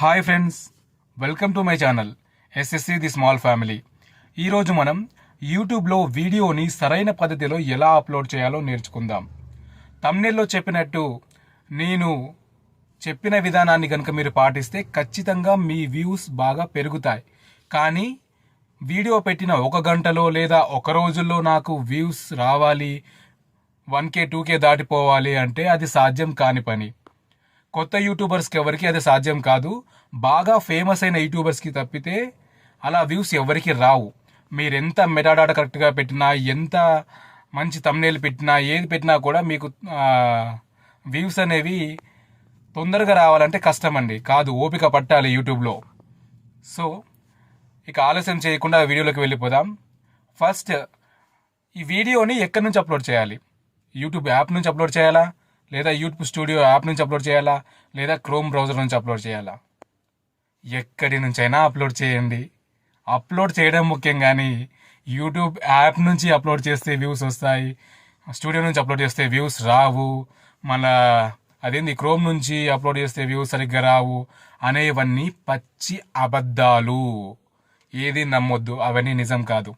Hi friends welcome to my channel SSC the small family. ఈరోజు మనం యూట్యూబ్లో వీడియోని సరైన పద్ధతిలో ఎలా అప్లోడ్ చేయాలో నేర్చుకుందాం. తమ్నెల్లో చెప్పినట్టు నేను చెప్పిన విధానాన్ని కనుక మీరు పాటిస్తే ఖచ్చితంగా మీ వ్యూస్ బాగా పెరుగుతాయి. కానీ వీడియో పెట్టిన ఒక గంటలో లేదా ఒక రోజుల్లో నాకు వ్యూస్ రావాలి వన్ కే టూ కే దాటిపోవాలి అంటే అది సాధ్యం కాని పని. కొత్త యూట్యూబర్స్కి ఎవరికి అది సాధ్యం కాదు. బాగా ఫేమస్ అయిన యూట్యూబర్స్కి తప్పితే అలా వ్యూస్ ఎవరికి రావు. మీరు ఎంత మెటాడాట కరెక్ట్గా పెట్టినా ఎంత మంచి తమ్నేలు పెట్టినా ఏది పెట్టినా కూడా మీకు వ్యూస్ అనేవి తొందరగా రావాలంటే కష్టం అండి. కాదు ఓపిక పట్టాలి యూట్యూబ్లో సో ఇక ఆలస్యం చేయకుండా వీడియోలోకి వెళ్ళిపోదాం. ఫస్ట్ ఈ వీడియోని ఎక్కడి నుంచి అప్లోడ్ చేయాలి? యూట్యూబ్ యాప్ నుంచి అప్లోడ్ చేయాలా? లేదా యూట్యూబ్ స్టూడియో యాప్ నుంచి అప్లోడ్ చేయాలా? లేదా క్రోమ్ బ్రౌజర్ నుంచి అప్లోడ్ చేయాలా? ఎక్కడి నుంచైనా అప్లోడ్ చేయండి. అప్లోడ్ చేయడం ముఖ్యం కానీ యూట్యూబ్ యాప్ నుంచి అప్లోడ్ చేస్తే వ్యూస్ వస్తాయి. స్టూడియో నుంచి అప్లోడ్ చేస్తే వ్యూస్ రావు. మళ్ళా అదేంది క్రోమ్ నుంచి అప్లోడ్ చేస్తే వ్యూస్ సరిగ్గా రావు అనేవన్నీ పచ్చి అబద్ధాలు. ఏది నమ్మొద్దు అవన్నీ నిజం కాదు.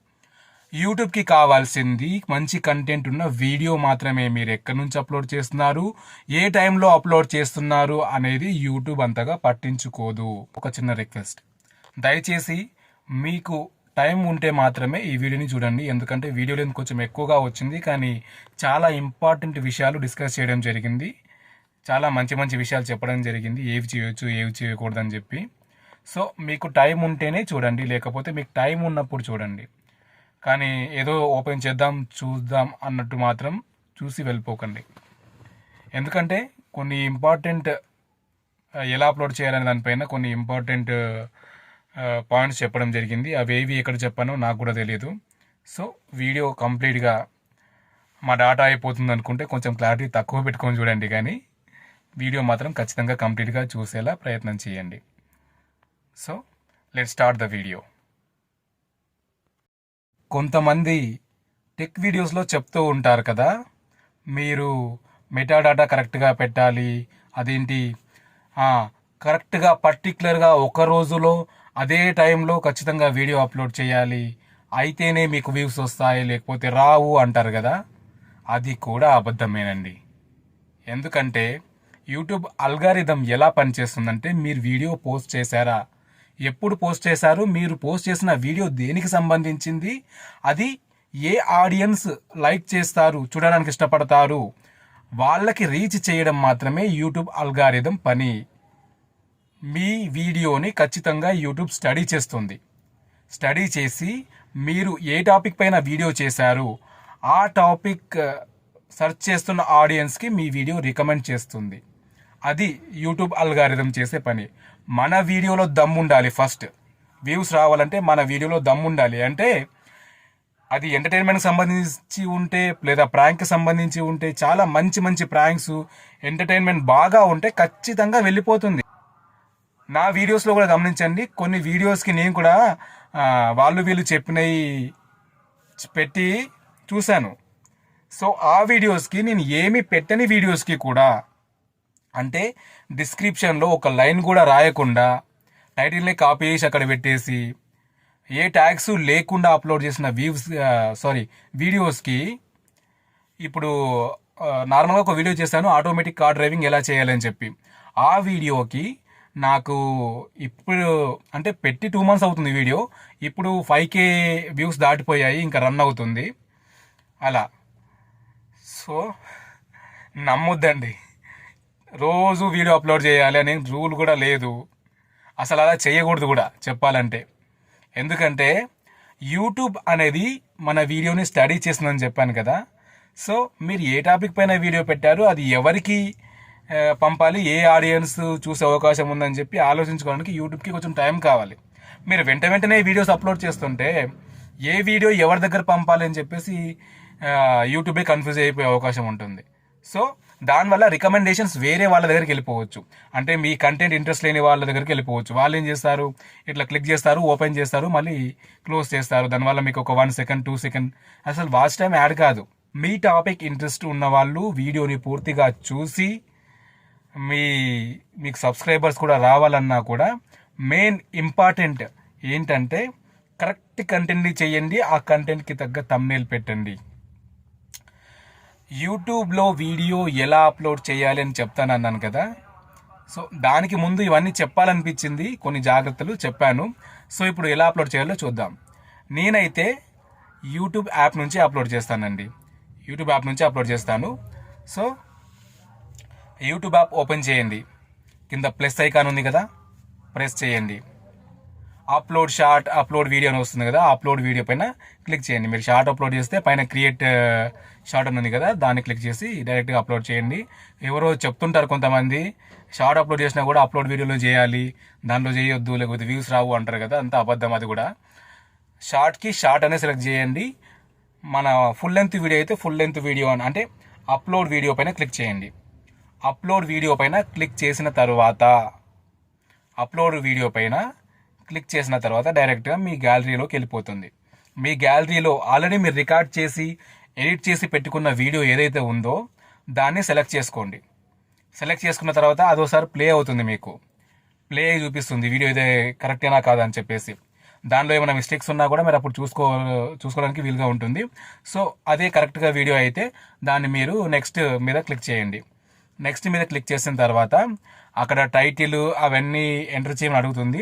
యూట్యూబ్కి కావాల్సింది మంచి కంటెంట్ ఉన్న వీడియో మాత్రమే మీరు ఎక్కడి నుంచి అప్లోడ్ చేస్తున్నారు ఏ టైంలో అప్లోడ్ చేస్తున్నారు అనేది యూట్యూబ్ అంతగా పట్టించుకోదు. ఒక చిన్న రిక్వెస్ట్ దయచేసి మీకు టైం ఉంటే మాత్రమే ఈ వీడియోని చూడండి. ఎందుకంటే వీడియో లెంత్ కొంచెం ఎక్కువగా వచ్చింది కానీ చాలా ఇంపార్టెంట్ విషయాలు డిస్కస్ చేయడం జరిగింది. చాలా మంచి మంచి విషయాలు చెప్పడం జరిగింది. ఏవి చేయొచ్చు ఏవి చేయకూడదని చెప్పి. సో మీకు టైం ఉంటేనే చూడండి. లేకపోతే మీకు టైం ఉన్నప్పుడు చూడండి. కానీ ఏదో ఓపెన్ చేద్దాం చూద్దాం అన్నట్టు మాత్రం చూసి వెళ్ళిపోకండి. ఎందుకంటే కొన్ని ఇంపార్టెంట్ ఎలా అప్లోడ్ చేయాలనే దానిపైన కొన్ని ఇంపార్టెంట్ పాయింట్స్ చెప్పడం జరిగింది. అవి ఏవి ఎక్కడ చెప్పానో నాకు కూడా తెలియదు. సో వీడియో కంప్లీట్గా మా డాటా అయిపోతుంది అనుకుంటే కొంచెం క్లారిటీ తక్కువ పెట్టుకొని చూడండి కానీ వీడియో మాత్రం ఖచ్చితంగా కంప్లీట్గా చూసేలా ప్రయత్నం చేయండి. So let start the video. కొంతమంది టెక్ వీడియోస్లో చెప్తూ ఉంటారు కదా మీరు మెటాడాటా కరెక్ట్గా పెట్టాలి అదేంటి? కరెక్ట్గా పర్టికులర్గా ఒక రోజులో అదే టైంలో ఖచ్చితంగా వీడియో అప్లోడ్ చేయాలి అయితేనే మీకు వ్యూస్ వస్తాయి లేకపోతే రావు అంటారు కదా అది కూడా అబద్ధమేనండి. ఎందుకంటే యూట్యూబ్ అల్గారిథం ఎలా పనిచేస్తుందంటే మీరు వీడియో పోస్ట్ చేశారా ఎప్పుడు పోస్ట్ చేశారు మీరు పోస్ట్ చేసిన వీడియో దేనికి సంబంధించింది అది ఏ ఆడియన్స్ లైక్ చేస్తారు చూడడానికి ఇష్టపడతారు వాళ్ళకి రీచ్ చేయడం మాత్రమే యూట్యూబ్ అల్గారిథం పని. మీ వీడియోని ఖచ్చితంగా యూట్యూబ్ స్టడీ చేస్తుంది. స్టడీ చేసి మీరు ఏ టాపిక్ పైన వీడియో చేశారు ఆ టాపిక్ సెర్చ్ చేస్తున్న ఆడియన్స్కి మీ వీడియో రికమెండ్ చేస్తుంది. అది యూట్యూబ్ అల్గారిథం చేసే పని. మన వీడియోలో దమ్ ఉండాలి ఫస్ట్. వ్యూస్ రావాలంటే మన వీడియోలో దమ్ ఉండాలి అంటే అది ఎంటర్టైన్మెంట్కి సంబంధించి ఉంటే లేదా ప్రాంక్కి సంబంధించి ఉంటే చాలా మంచి మంచి ప్రాంక్స్ ఎంటర్టైన్మెంట్ బాగా ఉంటే ఖచ్చితంగా వెళ్ళిపోతుంది. నా వీడియోస్లో కూడా గమనించండి. కొన్ని వీడియోస్కి నేను కూడా వాళ్ళు వీళ్ళు చెప్పినవి పెట్టి చూశాను. సో ఆ వీడియోస్కి నేను ఏమి పెట్టని వీడియోస్కి కూడా అంటే డిస్క్రిప్షన్లో ఒక లైన్ కూడా రాయకుండా టైటిల్ని కాపీ చేసి అక్కడ పెట్టేసి ఏ ట్యాగ్స్ లేకుండా అప్లోడ్ చేసిన వ్యూస్ సారీ వీడియోస్కి ఇప్పుడు నార్మల్గా ఒక వీడియో చేశాను ఆటోమేటిక్ కార్ డ్రైవింగ్ ఎలా చేయాలని చెప్పి. ఆ వీడియోకి నాకు ఇప్పుడు అంటే పెట్టి టూ మంత్స్ అవుతుంది వీడియో ఇప్పుడు ఫైవ్ కే వ్యూస్ దాటిపోయాయి ఇంకా రన్ అవుతుంది. అలా. సో నమ్మొద్దండి. రోజు వీడియో అప్లోడ్ చేయాలి అనే రూల్ కూడా లేదు. అసలు అలా చేయకూడదు కూడా చెప్పాలంటే. ఎందుకంటే యూట్యూబ్ అనేది మన వీడియోని స్టడీ చేస్తుందని చెప్పాను కదా. సో మీరు ఏ టాపిక్ పైన వీడియో పెట్టారు అది ఎవరికి పంపాలి ఏ ఆడియన్స్ చూసే అవకాశం ఉందని చెప్పి ఆలోచించుకోవడానికి యూట్యూబ్కి కొంచెం టైం కావాలి. మీరు వెంట వెంటనే వీడియోస్ అప్లోడ్ చేస్తుంటే ఏ వీడియో ఎవరి దగ్గర పంపాలి అని చెప్పేసి యూట్యూబే కన్ఫ్యూజ్ అయిపోయే అవకాశం ఉంటుంది. సో దానివల్ల రికమెండేషన్స్ వేరే వాళ్ళ దగ్గరికి వెళ్ళిపోవచ్చు. అంటే మీ కంటెంట్ ఇంట్రెస్ట్ లేని వాళ్ళ దగ్గరికి వెళ్ళిపోవచ్చు. వాళ్ళు ఏం చేస్తారు? ఇట్లా క్లిక్ చేస్తారు ఓపెన్ చేస్తారు మళ్ళీ క్లోజ్ చేస్తారు. దానివల్ల మీకు ఒక వన్ సెకండ్ టూ సెకండ్ అసలు వాచ్ టైం యాడ్ కాదు. మీ టాపిక్ ఇంట్రెస్ట్ ఉన్న వాళ్ళు వీడియోని పూర్తిగా చూసి మీ మీకు సబ్స్క్రైబర్స్ కూడా రావాలన్నా కూడా మెయిన్ ఇంపార్టెంట్ ఏంటంటే కరెక్ట్ కంటెంట్ని చేయండి ఆ కంటెంట్కి తగ్గ తమ్నేల్ పెట్టండి. యూట్యూబ్లో వీడియో ఎలా అప్లోడ్ చేయాలి అని చెప్తాను అన్నాను కదా. సో దానికి ముందు ఇవన్నీ చెప్పాలనిపించింది కొన్ని జాగ్రత్తలు చెప్పాను. సో ఇప్పుడు ఎలా అప్లోడ్ చేయాలో చూద్దాం. నేనైతే యూట్యూబ్ యాప్ నుంచి అప్లోడ్ చేస్తానండి. యూట్యూబ్ యాప్ నుంచి అప్లోడ్ చేస్తాను. సో యూట్యూబ్ యాప్ ఓపెన్ చేయండి. కింద ప్లస్ ఐకాన్ ఉంది కదా ప్రెస్ చేయండి. అప్లోడ్ షార్ట్ అప్లోడ్ వీడియో అని వస్తుంది కదా అప్లోడ్ వీడియో పైన క్లిక్ చేయండి. మీరు షార్ట్ అప్లోడ్ చేస్తే పైన క్రియేట్ షార్ట్ ఉంది కదా దాన్ని క్లిక్ చేసి డైరెక్ట్గా అప్లోడ్ చేయండి. ఎవరో చెప్తుంటారు కొంతమంది షార్ట్ అప్లోడ్ చేసినా కూడా అప్లోడ్ వీడియోలో చేయాలి దాంట్లో చేయొద్దు లేకపోతే వ్యూస్ రావు అంటారు కదా అంత అబద్ధం అది కూడా. షార్ట్కి షార్ట్ అనే సెలెక్ట్ చేయండి. మన ఫుల్ లెంత్ వీడియో అయితే ఫుల్ లెంత్ వీడియో అని అంటే అప్లోడ్ వీడియో పైన క్లిక్ చేయండి. అప్లోడ్ వీడియో పైన క్లిక్ చేసిన తర్వాత అప్లోడ్ వీడియో పైన క్లిక్ చేసిన తర్వాత డైరెక్ట్గా మీ గ్యాలరీలోకి వెళ్ళిపోతుంది. మీ గ్యాలరీలో ఆల్రెడీ మీరు రికార్డ్ చేసి ఎడిట్ చేసి పెట్టుకున్న వీడియో ఏదైతే ఉందో దాన్ని సెలెక్ట్ చేసుకోండి. సెలెక్ట్ చేసుకున్న తర్వాత అదోసారి ప్లే అవుతుంది మీకు. ప్లే చూపిస్తుంది వీడియో ఇదే కరెక్టేనా కాదా అని చెప్పేసి. దానిలో ఏమైనా మిస్టేక్స్ ఉన్నా కూడా మీరు అప్పుడు చూసుకో చూసుకోవడానికి వీలుగా ఉంటుంది. సో అదే కరెక్ట్గా వీడియో అయితే దాన్ని మీరు నెక్స్ట్ మీద క్లిక్ చేయండి. నెక్స్ట్ మీద క్లిక్ చేసిన తర్వాత అక్కడ టైటిల్ అవన్నీ ఎంటర్ చేయమని అడుగుతుంది.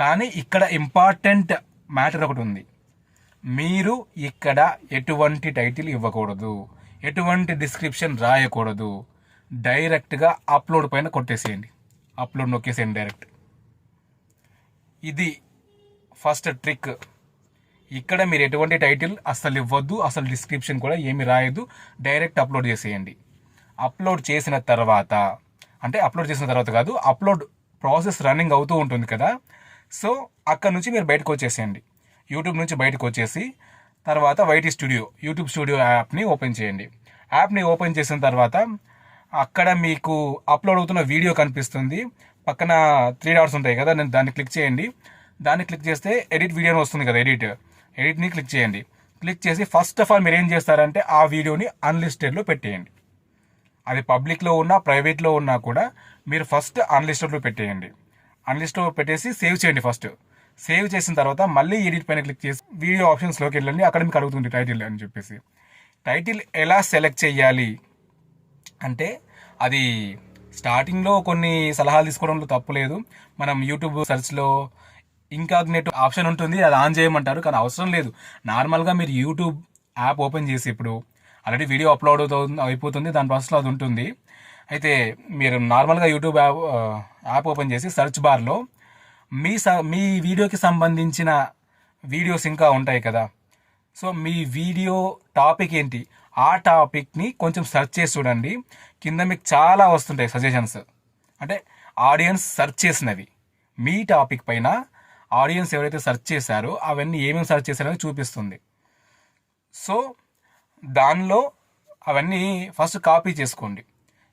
కానీ ఇక్కడ ఇంపార్టెంట్ మ్యాటర్ ఒకటి ఉంది. మీరు ఇక్కడ ఎటువంటి టైటిల్ ఇవ్వకూడదు. ఎటువంటి డిస్క్రిప్షన్ రాయకూడదు. డైరెక్ట్గా అప్లోడ్ పైన కొట్టేసేయండి. అప్లోడ్ నొక్కేసేయండి డైరెక్ట్. ఇది ఫస్ట్ ట్రిక్. ఇక్కడ మీరు ఎటువంటి టైటిల్ అసలు ఇవ్వద్దు అసలు డిస్క్రిప్షన్ కూడా ఏమి రాయదు డైరెక్ట్ అప్లోడ్ చేసేయండి. అప్లోడ్ చేసిన తర్వాత అంటే అప్లోడ్ చేసిన తర్వాత కాదు అప్లోడ్ ప్రాసెస్ రన్నింగ్ అవుతూ ఉంటుంది కదా. సో అక్కడ నుంచి మీరు బయటకు వచ్చేసేయండి. యూట్యూబ్ నుంచి బయటకు వచ్చేసి తర్వాత వైటీ స్టూడియో యూట్యూబ్ స్టూడియో యాప్ని ఓపెన్ చేయండి. యాప్ని ఓపెన్ చేసిన తర్వాత అక్కడ మీకు అప్లోడ్ అవుతున్న వీడియో కనిపిస్తుంది. పక్కన త్రీ డాట్స్ ఉంటాయి కదా నేను దాన్ని క్లిక్ చేయండి. దాన్ని క్లిక్ చేస్తే ఎడిట్ వీడియో వస్తుంది కదా ఎడిట్. ఎడిట్ని క్లిక్ చేయండి. క్లిక్ చేసి ఫస్ట్ ఆఫ్ ఆల్ మీరు ఏం చేస్తారంటే ఆ వీడియోని అన్లిస్టెడ్లో పెట్టేయండి. అది పబ్లిక్లో ఉన్నా ప్రైవేట్లో ఉన్నా కూడా మీరు ఫస్ట్ అన్లిస్టెడ్లో పెట్టేయండి. అన్లిస్ట్లో పెట్టేసి సేవ్ చేయండి ఫస్ట్ సేవ్ చేసిన తర్వాత మళ్ళీ ఎడిట్ పైన క్లిక్ చేసి వీడియో ఆప్షన్స్లోకి వెళ్ళండి. అక్కడ మీకు అడుగుతుంది టైటిల్ అని చెప్పేసి. టైటిల్ ఎలా సెలెక్ట్ చేయాలి? అంటే అది స్టార్టింగ్లో కొన్ని సలహాలు తీసుకోవడంలో తప్పులేదు మనం యూట్యూబ్ సెర్చ్లో ఇంకాగ్నేట్ ఆప్షన్ ఉంటుంది. అది ఆన్ చేయమంటారు. కానీ అవసరం లేదు. నార్మల్గా మీరు యూట్యూబ్ యాప్ ఓపెన్ చేసి ఇప్పుడు ఆల్రెడీ వీడియో అప్లోడ్ అవుతుంది అయిపోతుంది. దాని ప్రాసెస్లో అది ఉంటుంది. అయితే మీరు నార్మల్గా యూట్యూబ్ యాప్ యాప్ ఓపెన్ చేసి సెర్చ్ బార్లో మీ స మీ వీడియోకి సంబంధించిన వీడియోస్ ఇంకా ఉంటాయి కదా. సో మీ వీడియో టాపిక్ ఏంటి? ఆ టాపిక్ని కొంచెం సెర్చ్ చేసి చూడండి. కింద మీకు చాలా వస్తుంటాయి సజెషన్స్ అంటే ఆడియన్స్ సెర్చ్ చేసినవి. మీ టాపిక్ పైన ఆడియన్స్ ఎవరైతే సెర్చ్ చేశారో అవన్నీ ఏమేమి సెర్చ్ చేశారో చూపిస్తుంది. సో దానిలో అవన్నీ ఫస్ట్ కాపీ చేసుకోండి.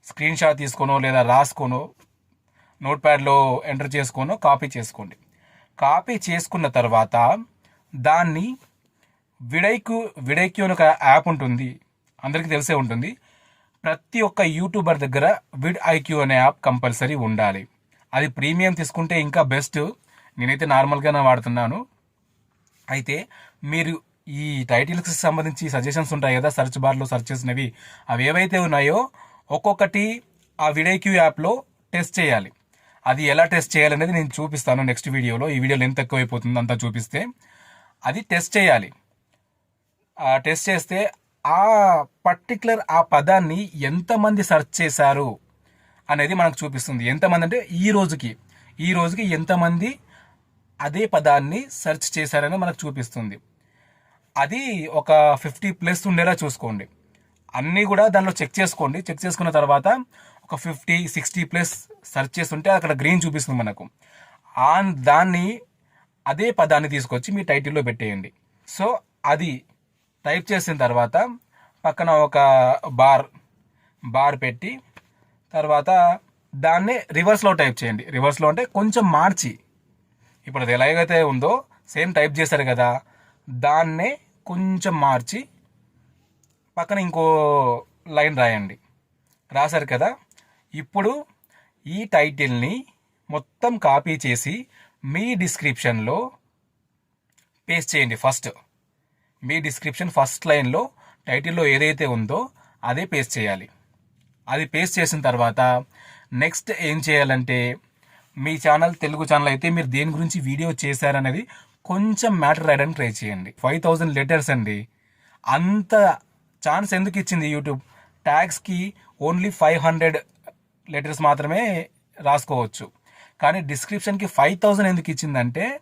స్క్రీన్ షాట్ తీసుకోనో లేదా రాసుకోనో నోట్ ప్యాడ్లో ఎంటర్ చేసుకోనో కాపీ చేసుకోండి. కాపీ చేసుకున్న తర్వాత దాన్ని విడైకు విడైక్యూ అని ఒక యాప్ ఉంటుంది. అందరికీ తెలిసే ఉంటుంది. ప్రతి ఒక్క యూట్యూబర్ దగ్గర విడ్ ఐక్యూ అనే యాప్ కంపల్సరీ ఉండాలి. అది ప్రీమియం తీసుకుంటే ఇంకా బెస్ట్. నేనైతే నార్మల్గానే వాడుతున్నాను. అయితే మీరు ఈ టైటిల్స్కి సంబంధించి సజెషన్స్ ఉంటాయి కదా సెర్చ్ బార్లో సెర్చ్ చేసినవి అవి ఏవైతే ఉన్నాయో ఒక్కొక్కటి ఆ విడైక్యూ యాప్లో టెస్ట్ చేయాలి. అది ఎలా టెస్ట్ చేయాలనేది నేను చూపిస్తాను నెక్స్ట్ వీడియోలో. ఈ వీడియోలో ఎంత ఎక్కువైపోతుందో అంతా చూపిస్తే. అది టెస్ట్ చేయాలి. టెస్ట్ చేస్తే ఆ పర్టికులర్ ఆ పదాన్ని ఎంతమంది సెర్చ్ చేశారు అనేది మనకు చూపిస్తుంది. ఎంతమంది అంటే ఈ రోజుకి. ఈ రోజుకి ఎంతమంది అదే పదాన్ని సెర్చ్ చేశారని మనకు చూపిస్తుంది. అది ఒక ఫిఫ్టీ ప్లస్ ఉండేలా చూసుకోండి. అన్నీ కూడా దానిలో చెక్ చేసుకోండి. చెక్ చేసుకున్న తర్వాత ఒక ఫిఫ్టీ సిక్స్టీ ప్లస్ సెర్చ్ చేస్తుంటే అక్కడ గ్రీన్ చూపిస్తుంది మనకు. ఆ దాన్ని అదే పదాన్ని తీసుకొచ్చి మీ టైటిల్లో పెట్టేయండి. సో అది టైప్ చేసిన తర్వాత పక్కన ఒక బార్ బార్ పెట్టి తర్వాత దాన్నే రివర్స్లో టైప్ చేయండి. రివర్స్లో అంటే కొంచెం మార్చి. ఇప్పుడు అది ఎలాగైతే ఉందో సేమ్ టైప్ చేశారు కదా దాన్నే కొంచెం మార్చి పక్కన ఇంకో లైన్ రాయండి. రాశారు కదా? ఇప్పుడు ఈ టైటిల్ని మొత్తం కాపీ చేసి మీ డిస్క్రిప్షన్లో పేస్ట్ చేయండి ఫస్ట్. మీ డిస్క్రిప్షన్ ఫస్ట్ లైన్లో టైటిల్లో ఏదైతే ఉందో అదే పేస్ట్ చేయాలి. అది పేస్ట్ చేసిన తర్వాత నెక్స్ట్ ఏం చేయాలంటే మీ ఛానల్ తెలుగు ఛానల్ అయితే మీరు దేని గురించి వీడియో చేశారనేది కొంచెం మ్యాటర్ రాయడానికి ట్రై చేయండి. ఫైవ్ థౌజండ్ లెటర్స్ అండి. అంత ఛాన్స్ ఎందుకు ఇచ్చింది యూట్యూబ్? ట్యాగ్స్కి ఓన్లీ ఫైవ్ హండ్రెడ్ లెటర్స్ మాత్రమే రాసుకోవచ్చు. కానీ డిస్క్రిప్షన్కి ఫైవ్ థౌజండ్ ఎందుకు ఇచ్చిందంటే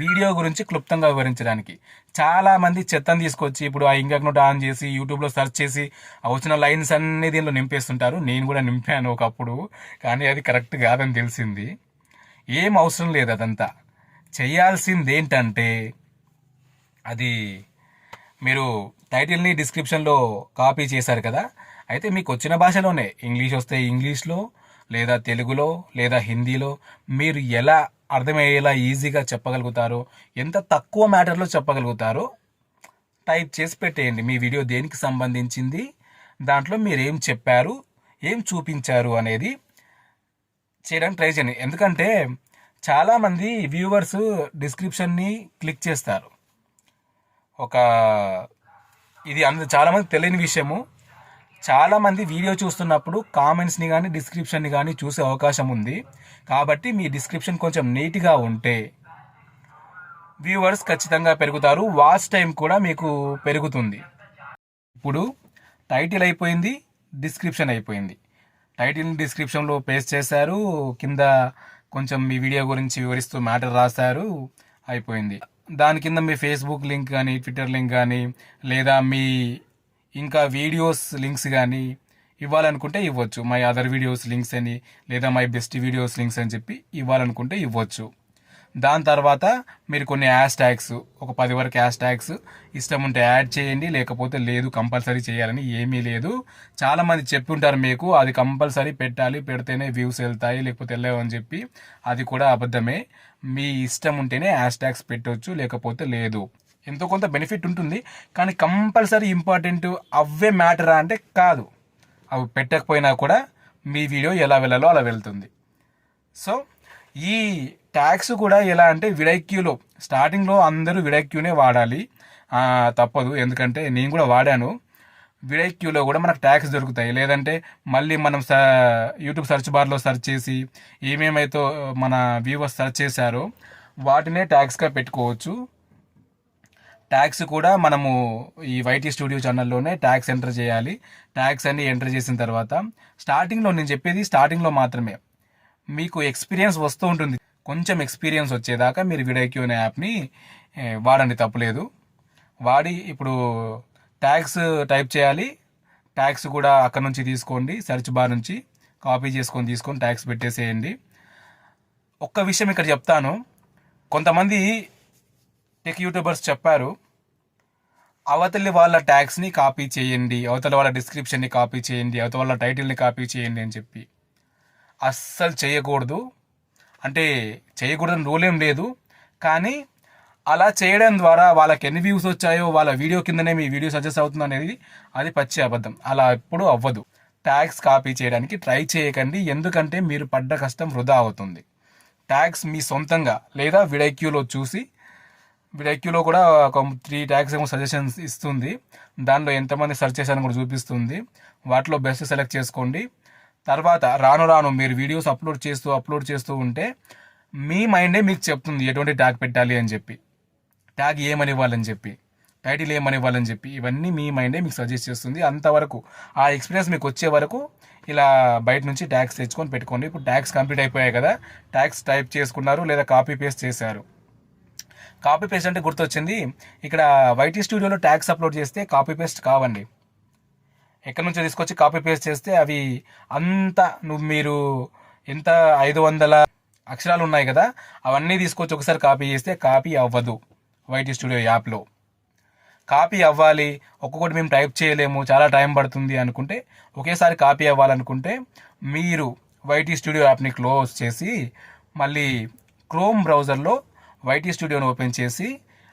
వీడియో గురించి క్లుప్తంగా వివరించడానికి. చాలామంది చెత్తను తీసుకొచ్చి ఇప్పుడు ఆ ఇంగక్ నోట్ ఆన్ చేసి యూట్యూబ్లో సెర్చ్ చేసి ఆ వచ్చిన లైన్స్ అన్ని దీనిలో నింపేస్తుంటారు. నేను కూడా నింపాను ఒకప్పుడు. కానీ అది కరెక్ట్ కాదని తెలిసింది. ఏం అవసరం లేదు అదంతా. చేయాల్సింది ఏంటంటే అది మీరు టైటిల్ని డిస్క్రిప్షన్లో కాపీ చేశారు కదా అయితే మీకు వచ్చిన భాషలోనే ఇంగ్లీష్ వస్తే ఇంగ్లీష్లో లేదా తెలుగులో లేదా హిందీలో మీరు ఎలా అర్థమయ్యేలా ఈజీగా చెప్పగలుగుతారో ఎంత తక్కువ మ్యాటర్లో చెప్పగలుగుతారో టైప్ చేసి పెట్టేయండి. మీ వీడియో దేనికి సంబంధించింది దాంట్లో మీరు ఏం చెప్పారు ఏం చూపించారు అనేది చేయడానికి ట్రై చేయండి. ఎందుకంటే చాలామంది వ్యూవర్స్ డిస్క్రిప్షన్ని క్లిక్ చేస్తారు. ఒక ఇది అందు చాలామంది తెలియని విషయము. చాలామంది వీడియో చూస్తున్నప్పుడు కామెంట్స్ని కానీ డిస్క్రిప్షన్ని కానీ చూసే అవకాశం ఉంది. కాబట్టి మీ డిస్క్రిప్షన్ కొంచెం నీట్గా ఉంటే వ్యూవర్స్ ఖచ్చితంగా పెరుగుతారు. వాచ్ టైం కూడా మీకు పెరుగుతుంది. ఇప్పుడు టైటిల్ అయిపోయింది డిస్క్రిప్షన్ అయిపోయింది. టైటిల్ డిస్క్రిప్షన్లో పేస్ట్ చేశారు. కింద కొంచెం మీ వీడియో గురించి వివరిస్తూ మ్యాటర్ రాశారు అయిపోయింది. దాని కింద మీ ఫేస్బుక్ లింక్ కానీ ట్విట్టర్ లింక్ కానీ లేదా మీ ఇంకా వీడియోస్ లింక్స్ కానీ ఇవ్వాలనుకుంటే ఇవ్వచ్చు. మై అదర్ వీడియోస్ లింక్స్ అని లేదా మై బెస్ట్ వీడియోస్ లింక్స్ అని చెప్పి ఇవ్వాలనుకుంటే ఇవ్వచ్చు. దాని తర్వాత మీరు కొన్ని యాష్ ట్యాగ్స్ ఒక పది వరకు యాష్ ట్యాగ్స్ ఇష్టం ఉంటే యాడ్ చేయండి లేకపోతే లేదు కంపల్సరీ చేయాలని ఏమీ లేదు. చాలామంది చెప్పుంటారు మీకు అది కంపల్సరీ పెట్టాలి పెడితేనే వ్యూస్ వెళ్తాయి లేకపోతే వెళ్ళవు అని చెప్పి. అది కూడా అబద్ధమే. మీ ఇష్టం ఉంటేనే యాష్ ట్యాగ్స్ పెట్టవచ్చు లేకపోతే లేదు. ఎంతో కొంత బెనిఫిట్ ఉంటుంది కానీ కంపల్సరీ ఇంపార్టెంట్ అవే మ్యాటరా అంటే కాదు. అవి పెట్టకపోయినా కూడా మీ వీడియో ఎలా వెళ్ళాలో అలా వెళ్తుంది. సో ఈ ట్యాక్స్ కూడా ఎలా అంటే విడైక్యూలో స్టార్టింగ్లో అందరూ విడైక్యూనే వాడాలి. తప్పదు. ఎందుకంటే నేను కూడా వాడాను. విడైక్యూలో కూడా మనకు ట్యాక్స్ దొరుకుతాయి. లేదంటే మళ్ళీ మనం స యూట్యూబ్ సెర్చ్ బార్లో సెర్చ్ చేసి ఏమేమైతే మన వ్యూవర్స్ సెర్చ్ చేశారో వాటినే ట్యాక్స్గా పెట్టుకోవచ్చు. ట్యాక్స్ కూడా మనము ఈ వైటీ స్టూడియో ఛానల్లోనే ట్యాక్స్ ఎంటర్ చేయాలి. ట్యాక్స్ అన్ని ఎంటర్ చేసిన తర్వాత స్టార్టింగ్లో నేను చెప్పేది స్టార్టింగ్లో మాత్రమే. మీకు ఎక్స్పీరియన్స్ వస్తూ ఉంటుంది. కొంచెం ఎక్స్పీరియన్స్ వచ్చేదాకా మీరు విడైక్యూ అనే యాప్ని వాడండి తప్పులేదు. వాడి ఇప్పుడు ట్యాక్స్ టైప్ చేయాలి. ట్యాక్స్ కూడా అక్కడ నుంచి తీసుకోండి సెర్చ్ బార్ నుంచి కాపీ చేసుకొని తీసుకొని ట్యాక్స్ పెట్టేసేయండి. ఒక్క విషయం ఇక్కడ చెప్తాను. కొంతమంది టెక్ యూట్యూబర్స్ చెప్పారు అవతలి వాళ్ళ ట్యాగ్స్ని కాపీ చేయండి అవతల వాళ్ళ డిస్క్రిప్షన్ని కాపీ చేయండి అవతల వాళ్ళ టైటిల్ని కాపీ చేయండి అని చెప్పి. అస్సలు చేయకూడదు. అంటే చేయకూడదని రూల్ ఏం లేదు. కానీ అలా చేయడం ద్వారా వాళ్ళకి ఎన్ని వ్యూస్ వచ్చాయో వాళ్ళ వీడియో కిందనే మీ వీడియో సజెస్ట్ అవుతుంది అనేది అది పచ్చి అబద్ధం. అలా ఎప్పుడు అవ్వదు. ట్యాగ్స్ కాపీ చేయడానికి ట్రై చేయకండి. ఎందుకంటే మీరు పడ్డ కష్టం వృధా అవుతుంది. ట్యాగ్స్ మీ సొంతంగా లేదా విడైక్యూలో చూసి విడైక్యూలో కూడా ఒక త్రీ ట్యాగ్స్ ఏమో సజెషన్స్ ఇస్తుంది. దానిలో ఎంతమంది సెర్చ్ చేశారని కూడా చూపిస్తుంది. వాటిలో బెస్ట్ సెలెక్ట్ చేసుకోండి. తర్వాత రాను రాను మీరు వీడియోస్ అప్లోడ్ చేస్తూ అప్లోడ్ చేస్తూ ఉంటే మీ మైండే మీకు చెప్తుంది ఎటువంటి ట్యాగ్ పెట్టాలి అని చెప్పి. ట్యాగ్ ఏమని ఇవ్వాలని చెప్పి. టైటిల్ ఏమని ఇవ్వాలని చెప్పి. ఇవన్నీ మీ మైండే మీకు సజెస్ట్ చేస్తుంది. అంతవరకు ఆ ఎక్స్పీరియన్స్ మీకు వచ్చే వరకు ఇలా బయట నుంచి ట్యాగ్స్ తెచ్చుకొని పెట్టుకోండి. ఇప్పుడు ట్యాగ్స్ కంప్లీట్ అయిపోయాయి కదా. ట్యాగ్స్ టైప్ చేసుకున్నారు లేదా కాపీ పేస్ట్ చేశారు. కాపీ పేస్ట్ అంటే గుర్తొచ్చింది. ఇక్కడ వైటీ స్టూడియోలో ట్యాగ్స్ అప్లోడ్ చేస్తే కాపీ పేస్ట్ కావండి. ఎక్కడి నుంచో తీసుకొచ్చి కాపీ పేస్ట్ చేస్తే అవి అంత నువ్వు మీరు ఎంత ఐదు వందల అక్షరాలు ఉన్నాయి కదా అవన్నీ తీసుకొచ్చి ఒకసారి కాపీ చేస్తే కాపీ అవ్వదు వైటీ స్టూడియో యాప్లో కాపీ అవ్వాలి ఒక్కొక్కటి మేము టైప్ చేయలేము చాలా టైం పడుతుంది అనుకుంటే ఒకేసారి కాపీ అవ్వాలనుకుంటే మీరు వైటీ స్టూడియో యాప్ని క్లోజ్ చేసి మళ్ళీ క్రోమ్ బ్రౌజర్లో వైటీ స్టూడియోని ఓపెన్ చేసి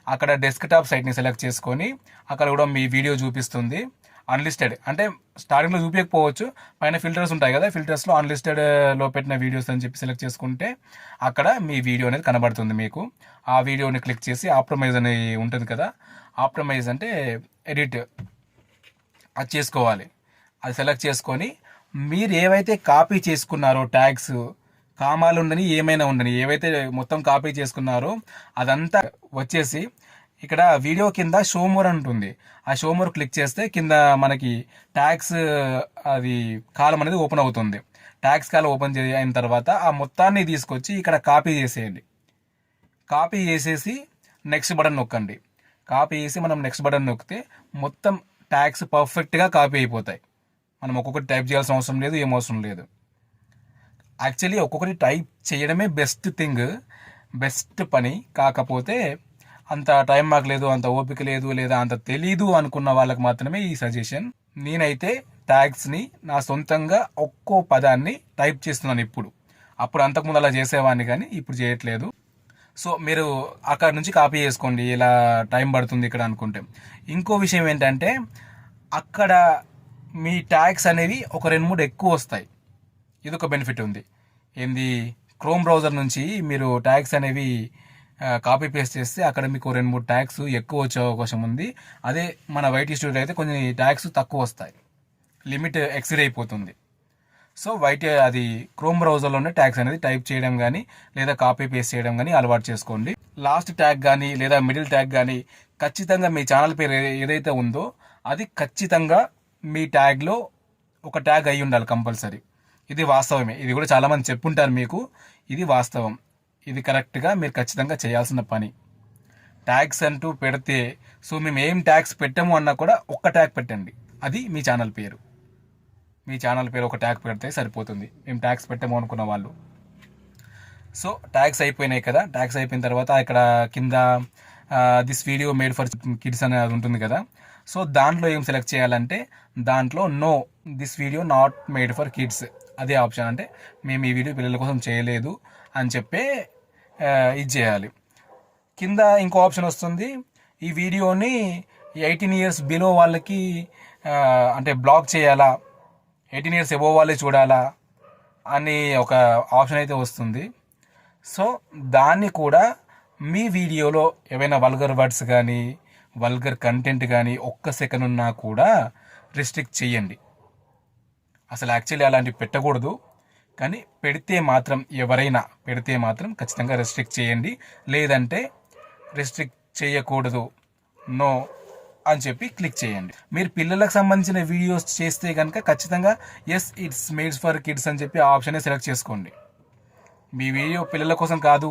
అక్కడ డెస్క్టాప్ సైట్ని సెలెక్ట్ చేసుకొని అక్కడ కూడా మీ వీడియో చూపిస్తుంది. అన్లిస్టెడ్ అంటే స్టార్టింగ్లో చూపించకపోవచ్చు పైన ఫిల్టర్స్ ఉంటాయి కదా ఫిల్టర్స్లో అన్లిస్టెడ్ uh, లో పెట్టిన వీడియోస్ అని చెప్పి సెలెక్ట్ చేసుకుంటే అక్కడ మీ వీడియో అనేది కనబడుతుంది మీకు. ఆ వీడియోని క్లిక్ చేసి ఆప్టమైజ్ అని ఉంటుంది కదా ఆప్టమైజ్ అంటే ఎడిట్ అది చేసుకోవాలి. అది సెలెక్ట్ చేసుకొని మీరు ఏవైతే కాపీ చేసుకున్నారో ట్యాగ్స్ కామాలు ఉండని ఏమైనా ఉండని ఏవైతే మొత్తం కాపీ చేసుకున్నారో అదంతా వచ్చేసి ఇక్కడ వీడియో కింద షోమోర్ ఉంటుంది. ఆ షోమోర్ క్లిక్ చేస్తే కింద మనకి ట్యాక్స్ అది కాలం అనేది ఓపెన్ అవుతుంది. ట్యాక్స్ కాలం ఓపెన్ అయిన తర్వాత ఆ మొత్తాన్ని తీసుకొచ్చి ఇక్కడ కాపీ చేసేయండి. కాపీ చేసేసి నెక్స్ట్ బటన్ నొక్కండి. కాపీ చేసి మనం నెక్స్ట్ బటన్ నొక్కితే మొత్తం ట్యాక్స్ పర్ఫెక్ట్గా కాపీ అయిపోతాయి. మనం ఒక్కొక్కటి టైప్ చేయాల్సిన అవసరం లేదు ఏం అవసరం లేదు. యాక్చువల్లీ ఒక్కొక్కటి టైప్ చేయడమే బెస్ట్ థింగ్. బెస్ట్ పని కాకపోతే అంత టైం మాకు లేదు అంత ఓపిక లేదు లేదా అంత తెలీదు అనుకున్న వాళ్ళకి మాత్రమే ఈ సజెషన్. నేనైతే ట్యాగ్స్ని నా సొంతంగా ఒక్కో పదాన్ని టైప్ చేస్తున్నాను ఇప్పుడు. అప్పుడు అంతకుముందు అలా చేసేవాడిని కానీ ఇప్పుడు చేయట్లేదు. సో మీరు అక్కడ నుంచి కాపీ చేసుకోండి ఇలా టైం పడుతుంది ఇక్కడ అనుకుంటే. ఇంకో విషయం ఏంటంటే అక్కడ మీ ట్యాగ్స్ అనేవి ఒక రెండు మూడు ఎక్కువ వస్తాయి. ఇది ఒక బెనిఫిట్ ఉంది. ఏంది? క్రోమ్ బ్రౌజర్ నుంచి మీరు ట్యాగ్స్ అనేవి కాపీ పేస్ట్ చేస్తే అక్కడ మీకు రెండు మూడు ట్యాక్స్ ఎక్కువ వచ్చే అవకాశం ఉంది. అదే మన వైటీ స్టూడియో అయితే కొన్ని ట్యాక్స్ తక్కువ వస్తాయి. లిమిట్ ఎక్సిడ్ అయిపోతుంది. సో వైట్ అది క్రోమ్ బ్రౌజర్లోనే ట్యాగ్స్ అనేది టైప్ చేయడం కానీ లేదా కాపీ పేస్ట్ చేయడం కానీ అలవాటు చేసుకోండి. లాస్ట్ ట్యాగ్ కానీ లేదా మిడిల్ ట్యాగ్ కానీ ఖచ్చితంగా మీ ఛానల్ పేరు ఏదైతే ఉందో అది ఖచ్చితంగా మీ ట్యాగ్లో ఒక ట్యాగ్ అయి ఉండాలి కంపల్సరీ. ఇది వాస్తవమే. ఇది కూడా చాలామంది చెప్పుంటారు మీకు. ఇది వాస్తవం. ఇది కరెక్ట్గా మీరు ఖచ్చితంగా చేయాల్సిన పని. ట్యాగ్స్ అంటూ పెడితే సో మేము ఏం ట్యాగ్స్ పెట్టాము అన్నా కూడా ఒక్క ట్యాగ్ పెట్టండి. అది మీ ఛానల్ పేరు. మీ ఛానల్ పేరు ఒక ట్యాగ్ పెడితే సరిపోతుంది. మేము ట్యాగ్స్ పెట్టాము అనుకున్న వాళ్ళు. సో ట్యాగ్స్ అయిపోయినాయి కదా. ట్యాగ్స్ అయిపోయిన తర్వాత ఇక్కడ కింద this video made for kids అనేది ఉంటుంది కదా. సో దాంట్లో ఏం సెలెక్ట్ చేయాలంటే దాంట్లో no this video not made for kids. అదే ఆప్షన్ అంటే మేము ఈ వీడియో పిల్లల కోసం చేయలేదు అని చెప్పే ఇది చేయాలి. కింద ఇంకో ఆప్షన్ వస్తుంది. ఈ వీడియోని ఎయిటీన్ ఇయర్స్ బిలో వాళ్ళకి అంటే బ్లాక్ చేయాలా? ఎయిటీన్ ఇయర్స్ ఎబో వాళ్ళే చూడాలా? అని ఒక ఆప్షన్ అయితే వస్తుంది. సో దాన్ని కూడా మీ వీడియోలో ఏవైనా వల్గర్ వర్డ్స్ కానీ వల్గర్ కంటెంట్ కానీ ఒక్క సెకండ్ ఉన్నా కూడా రిస్ట్రిక్ట్ చేయండి అసలు యాక్చువల్లీ అలాంటివి పెట్టకూడదు. కానీ పెడితే మాత్రం ఎవరైనా పెడితే మాత్రం ఖచ్చితంగా రెస్ట్రిక్ట్ చేయండి. లేదంటే రెస్ట్రిక్ట్ చేయకూడదు. నో అని చెప్పి క్లిక్ చేయండి. మీరు పిల్లలకు సంబంధించిన వీడియోస్ చేస్తే కనుక ఖచ్చితంగా yes it's mades for kids అని చెప్పి ఆ సెలెక్ట్ చేసుకోండి. మీ వీడియో పిల్లల కోసం కాదు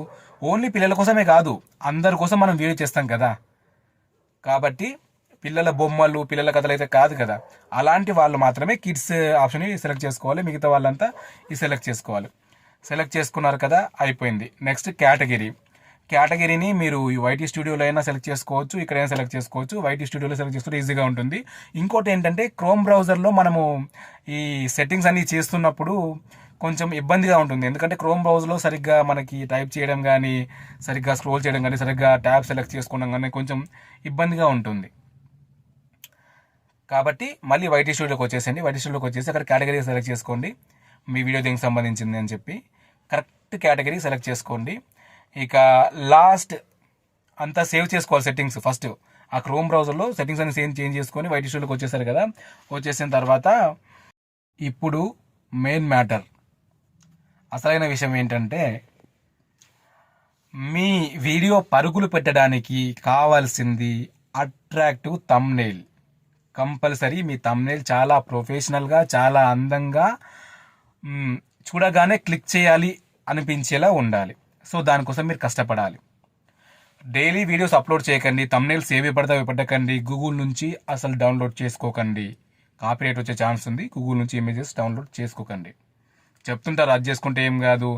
ఓన్లీ పిల్లల కోసమే కాదు అందరి కోసం మనం వీడియో చేస్తాం కదా. కాబట్టి పిల్లల బొమ్మలు పిల్లల కథలు అయితే కాదు కదా. అలాంటి వాళ్ళు మాత్రమే కిడ్స్ ఆప్షన్ సెలెక్ట్ చేసుకోవాలి. మిగతా వాళ్ళంతా ఈ సెలెక్ట్ చేసుకోవాలి. సెలెక్ట్ చేసుకున్నారు కదా అయిపోయింది. Next category. కేటగిరీని మీరు ఈ వైటీ స్టూడియోలో అయినా సెలెక్ట్ చేసుకోవచ్చు ఇక్కడైనా సెలెక్ట్ చేసుకోవచ్చు. వైటీ స్టూడియోలో సెలెక్ట్ చేసుకుంటే ఈజీగా ఉంటుంది. ఇంకోటి ఏంటంటే క్రోమ్ బ్రౌజర్లో మనము ఈ సెట్టింగ్స్ అన్నీ చేస్తున్నప్పుడు కొంచెం ఇబ్బందిగా ఉంటుంది. ఎందుకంటే క్రోమ్ బ్రౌజర్లో సరిగ్గా మనకి టైప్ చేయడం కానీ సరిగ్గా స్క్రోల్ చేయడం కానీ సరిగ్గా ట్యాబ్ సెలెక్ట్ చేసుకోవడం కానీ కొంచెం ఇబ్బందిగా ఉంటుంది. కాబట్టి మళ్ళీ వైట్ స్టూడియోకి వచ్చేసండి వైట్ స్టూడియోకి వచ్చేసి అక్కడ కేటగిరీ సెలెక్ట్ చేసుకోండి. మీ వీడియో దీనికి సంబంధించింది అని చెప్పి కరెక్ట్ కేటగిరీ సెలెక్ట్ చేసుకోండి. ఇక లాస్ట్ అంతా సేవ్ చేసుకోవాలి సెట్టింగ్స్ ఫస్ట్ ఆ క్రోమ్ బ్రౌజర్లో సెట్టింగ్స్ అన్ని సేమ్ చేంజ్ చేసుకొని వైట్ స్టూడియోకి వచ్చేసారు కదా. వచ్చేసిన తర్వాత ఇప్పుడు మెయిన్ మ్యాటర్ అసలైన విషయం ఏంటంటే మీ వీడియో పరుగులు పెట్టడానికి కావాల్సింది అట్రాక్టివ్ తమ్నేల్ కంపల్సరీ మీ తమ్నేల్ చాలా ప్రొఫెషనల్గా చాలా అందంగా చూడగానే క్లిక్ చేయాలి అనిపించేలా ఉండాలి. సో దానికోసం మీరు కష్టపడాలి. డైలీ వీడియోస్ అప్లోడ్ చేయకండి తమ్నేల్స్ ఏవి పడతావి పెట్టకండి గూగుల్ నుంచి అసలు డౌన్లోడ్ చేసుకోకండి. కాపీరైట్ వచ్చే ఛాన్స్ ఉంది గూగుల్ నుంచి ఇమేజెస్ డౌన్లోడ్ చేసుకోకండి. చెప్తుంటారు అది చేసుకుంటే ఏం కాదు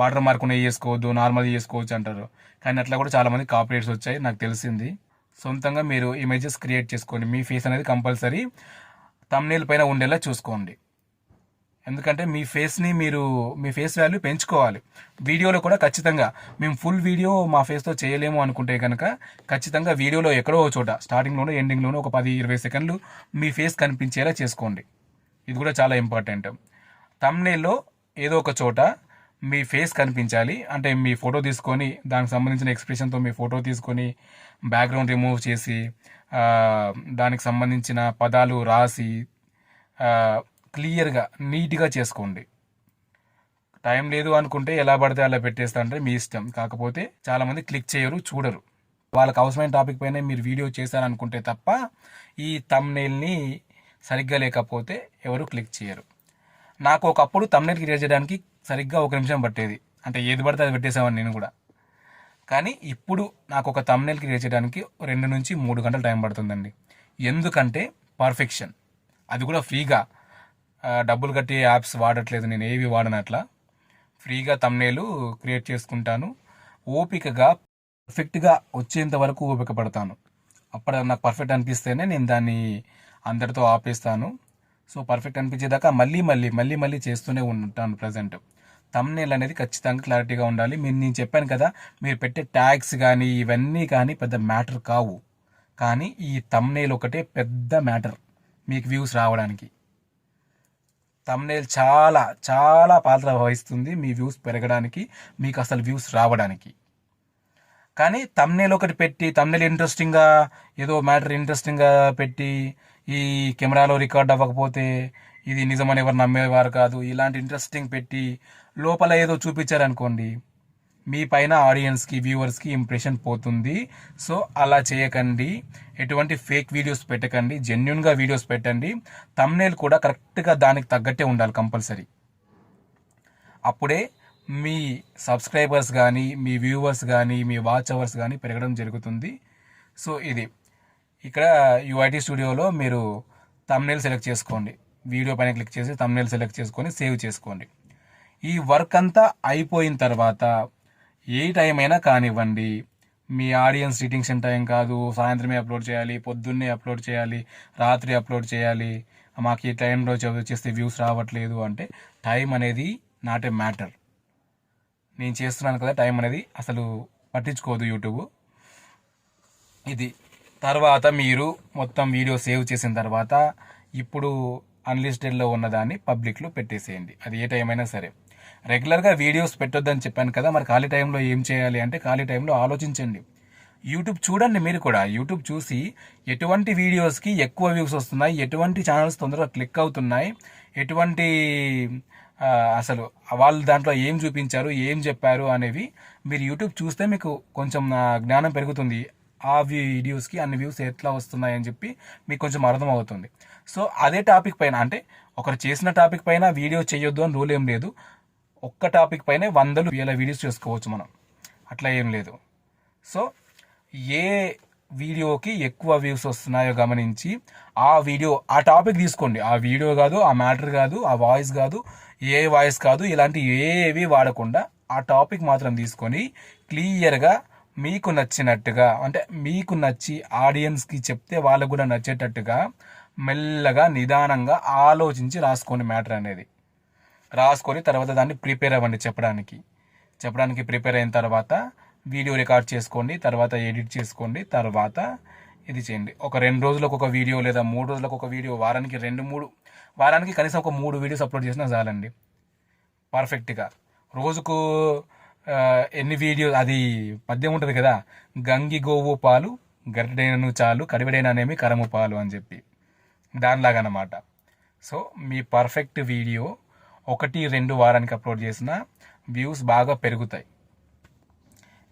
వాటర్ మార్క్ ఉన్నాయి చేసుకోవద్దు నార్మల్ చేసుకోవచ్చు అంటారు. కానీ అట్లా కూడా చాలామంది కాపీరైట్స్ వచ్చాయి నాకు తెలిసింది. సొంతంగా మీరు ఇమేజెస్ క్రియేట్ చేసుకోండి. మీ ఫేస్ అనేది కంపల్సరీ తమ్నేల్ పైన ఉండేలా చూసుకోండి. ఎందుకంటే మీ ఫేస్ని మీరు మీ ఫేస్ వాల్యూ పెంచుకోవాలి. వీడియోలో కూడా ఖచ్చితంగా మేము ఫుల్ వీడియో మా ఫేస్తో చేయలేము అనుకుంటే కనుక ఖచ్చితంగా వీడియోలో ఎక్కడో చోట స్టార్టింగ్లోనో ఎండింగ్లోనో ఒక పది ఇరవై సెకండ్లు మీ ఫేస్ కనిపించేలా చేసుకోండి. ఇది కూడా చాలా ఇంపార్టెంట్ తమ్నేల్లో ఏదో ఒక చోట మీ ఫేస్ కనిపించాలి. అంటే మీ ఫోటో తీసుకొని దానికి సంబంధించిన ఎక్స్ప్రెషన్తో మీ ఫోటో తీసుకొని బ్యాక్గ్రౌండ్ రిమూవ్ చేసి దానికి సంబంధించిన పదాలు రాసి క్లియర్గా నీట్గా చేసుకోండి. టైం లేదు అనుకుంటే ఎలా పడితే అలా పెట్టేస్తా అంటే మీ ఇష్టం. కాకపోతే చాలామంది క్లిక్ చేయరు చూడరు. వాళ్ళకి అవసరమైన టాపిక్ పైన మీరు వీడియో చేశారనుకుంటే తప్ప ఈ తమ్నేల్ని సరిగ్గా లేకపోతే ఎవరు క్లిక్ చేయరు. నాకు ఒకప్పుడు తమ్నేల్ క్రియేట్ చేయడానికి సరిగ్గా ఒక నిమిషం పట్టేది. అంటే ఏది పడితే అది పెట్టేసామని నేను కూడా. కానీ ఇప్పుడు నాకు ఒక తమ్నేల్ క్రియేట్ చేయడానికి రెండు నుంచి మూడు గంటలు టైం పడుతుందండి. ఎందుకంటే పర్ఫెక్షన్ అది కూడా ఫ్రీగా. డబ్బులు కట్టి యాప్స్ వాడట్లేదు నేను ఏవి వాడనట్లా ఫ్రీగా తమ్నేలు క్రియేట్ చేసుకుంటాను. ఓపికగా పర్ఫెక్ట్గా వచ్చేంత వరకు ఓపిక పడతాను. అప్పుడు నాకు పర్ఫెక్ట్ అనిపిస్తేనే నేను దాన్ని అందరితో ఆపేస్తాను. సో పర్ఫెక్ట్ అనిపించేదాకా మళ్ళీ మళ్ళీ మళ్ళీ మళ్ళీ చేస్తూనే ఉంటాను ప్రజెంట్ తమ్నేల్ అనేది ఖచ్చితంగా క్లారిటీగా ఉండాలి. మీరు నేను చెప్పాను కదా మీరు పెట్టే ట్యాగ్స్ కానీ ఇవన్నీ కానీ పెద్ద మ్యాటర్ కావు. కానీ ఈ తమ్నేల్ ఒకటే పెద్ద మ్యాటర్ మీకు వ్యూస్ రావడానికి. తమ్నేల్ చాలా చాలా పాత్ర వహిస్తుంది మీ వ్యూస్ పెరగడానికి మీకు అసలు వ్యూస్ రావడానికి. కానీ తమ్నేల్ ఒకటి పెట్టి తమ్నేల్ ఇంట్రెస్టింగ్గా ఏదో మ్యాటర్ ఇంట్రెస్టింగ్గా పెట్టి ఈ కెమెరాలో రికార్డ్ అవ్వకపోతే ఇది నిజమని ఎవరు నమ్మేవారు కాదు. ఇలాంటి ఇంట్రెస్టింగ్ పెట్టి లోపల ఏదో చూపించారనుకోండి మీ పైన ఆడియన్స్కి వ్యూవర్స్కి ఇంప్రెషన్ పోతుంది. సో అలా చేయకండి. ఎటువంటి ఫేక్ వీడియోస్ పెట్టకండి. జెన్యున్గా వీడియోస్ పెట్టండి. తమ్నేల్ కూడా కరెక్ట్గా దానికి తగ్గట్టే ఉండాలి కంపల్సరీ అప్పుడే మీ సబ్స్క్రైబర్స్ కానీ మీ వ్యూవర్స్ కానీ మీ వాచ్ అవర్స్ కానీ పెరగడం జరుగుతుంది. సో ఇది. ఇక్కడ యూఐటీ స్టూడియోలో మీరు తమ్నేల్ సెలెక్ట్ చేసుకోండి. వీడియో పైన క్లిక్ చేసి తమ్నేల్ సెలెక్ట్ చేసుకొని సేవ్ చేసుకోండి. ఈ వర్క్ అంతా అయిపోయిన తర్వాత ఏ టైం అయినా కానివ్వండి మీ ఆడియన్స్ రిటెన్షన్ టైం కాదు సాయంత్రమే అప్లోడ్ చేయాలి పొద్దున్నే అప్లోడ్ చేయాలి రాత్రి అప్లోడ్ చేయాలి మాకు ఈ టైంలో చదువు చేస్తే వ్యూస్ రావట్లేదు అంటే టైం అనేది నాట్ ఏ మ్యాటర్ నేను చేస్తున్నాను కదా టైం అనేది అసలు పట్టించుకోదు యూట్యూబ్ ఇది తర్వాత మీరు మొత్తం వీడియో సేవ్ చేసిన తర్వాత ఇప్పుడు అన్లిస్టెడ్లో ఉన్నదాన్ని పబ్లిక్లో పెట్టేసేయండి. అది ఏ టైం అయినా సరే. రెగ్యులర్గా వీడియోస్ పెట్టొద్దని చెప్పాను కదా మరి ఖాళీ టైంలో ఏం చేయాలి అంటే ఖాళీ టైంలో ఆలోచించండి. యూట్యూబ్ చూడండి మీరు కూడా. యూట్యూబ్ చూసి ఎటువంటి వీడియోస్కి ఎక్కువ వ్యూస్ వస్తున్నాయి ఎటువంటి ఛానల్స్ తొందరగా క్లిక్ అవుతున్నాయి ఎటువంటి అసలు వాళ్ళు దాంట్లో ఏం చూపించారు ఏం చెప్పారు అనేవి మీరు యూట్యూబ్ చూస్తే మీకు కొంచెం జ్ఞానం పెరుగుతుంది. ఆ వీడియోస్కి అన్ని వ్యూస్ ఎట్లా వస్తున్నాయని చెప్పి మీకు కొంచెం అర్థం అవుతుంది సో అదే టాపిక్ పైన అంటే ఒకరు చేసిన టాపిక్ పైన వీడియో చేయొద్దు అని రూల్ ఏం లేదు. ఒక్క టాపిక్ పైనే వందలు వేల వీడియోస్ చేసుకోవచ్చు మనం. అట్లా ఏం లేదు. సో ఏ వీడియోకి ఎక్కువ వ్యూస్ వస్తున్నాయో గమనించి ఆ వీడియో ఆ టాపిక్ తీసుకోండి. ఆ వీడియో కాదు ఆ మ్యాటర్ కాదు ఆ వాయిస్ కాదు ఏ వాయిస్ కాదు ఇలాంటి ఏవి వాడకుండా ఆ టాపిక్ మాత్రం తీసుకొని క్లియర్గా మీకు నచ్చినట్టుగా అంటే మీకు నచ్చి ఆడియన్స్కి చెప్తే వాళ్ళకు కూడా నచ్చేటట్టుగా మెల్లగా నిదానంగా ఆలోచించి రాసుకోండి మ్యాటర్ అనేది. రాసుకొని తర్వాత దాన్ని ప్రిపేర్ అవ్వండి చెప్పడానికి. చెప్పడానికి ప్రిపేర్ అయిన తర్వాత వీడియో రికార్డ్ చేసుకోండి తర్వాత ఎడిట్ చేసుకోండి తర్వాత ఇది చేయండి. ఒక రెండు రోజులకు ఒక వీడియో లేదా మూడు రోజులకు ఒక వీడియో వారానికి రెండు మూడు వారానికి కనీసం ఒక మూడు వీడియోస్ అప్లోడ్ చేసినా చాలండి. పర్ఫెక్ట్గా. రోజుకు ఎన్ని వీడియో అది పద్యం ఉంటుంది కదా గంగి గోవు పాలు గరిటెడైనను చాలు కడివెడైననేమి కరము పాలు అని చెప్పి. దానిలాగా అన్నమాట సో మీ పర్ఫెక్ట్ వీడియో ఒకటి రెండు వారానికి అప్లోడ్ చేసిన వ్యూస్ బాగా పెరుగుతాయి.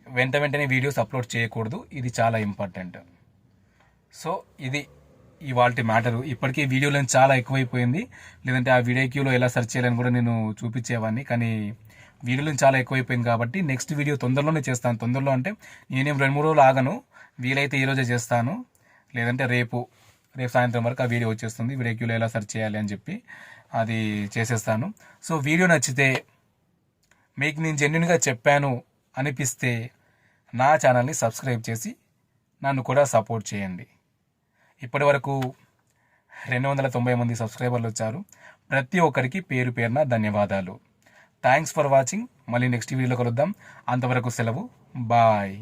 వెంట వెంటనే వీడియోస్ అప్లోడ్ చేయకూడదు. ఇది చాలా ఇంపార్టెంట్. సో ఇది ఇవాళ మ్యాటరు. ఇప్పటికీ వీడియోలను చాలా ఎక్కువైపోయింది. లేదంటే ఆ వీడియో క్యూలో ఎలా సెర్చ్ చేయాలని కూడా నేను చూపించేవాడిని. కానీ వీడియోలను చాలా ఎక్కువైపోయింది కాబట్టి నెక్స్ట్ వీడియో తొందరలోనే చేస్తాను. తొందరలో అంటే నేనేం రెండు మూడు రోజులు ఆగను. వీలైతే ఈరోజే చేస్తాను. లేదంటే రేపు రేపు సాయంత్రం వరకు ఆ వీడియో వచ్చేస్తుంది. వీడియోక్యూలో ఎలా సెర్చ్ చేయాలి అని చెప్పి అది చేసేస్తాను. సో వీడియో నచ్చితే మీకు నేను జెన్యున్గా చెప్పాను అనిపిస్తే నా ఛానల్ని సబ్స్క్రైబ్ చేసి నన్ను కూడా సపోర్ట్ చేయండి. ఇప్పటి వరకు రెండు వందల తొంభై మంది సబ్స్క్రైబర్లు వచ్చారు. ప్రతి ఒక్కరికి పేరు పేరున ధన్యవాదాలు. థ్యాంక్స్ ఫర్ వాచింగ్ మళ్ళీ నెక్స్ట్ వీడియోలో కలుద్దాం. అంతవరకు సెలవు. బాయ్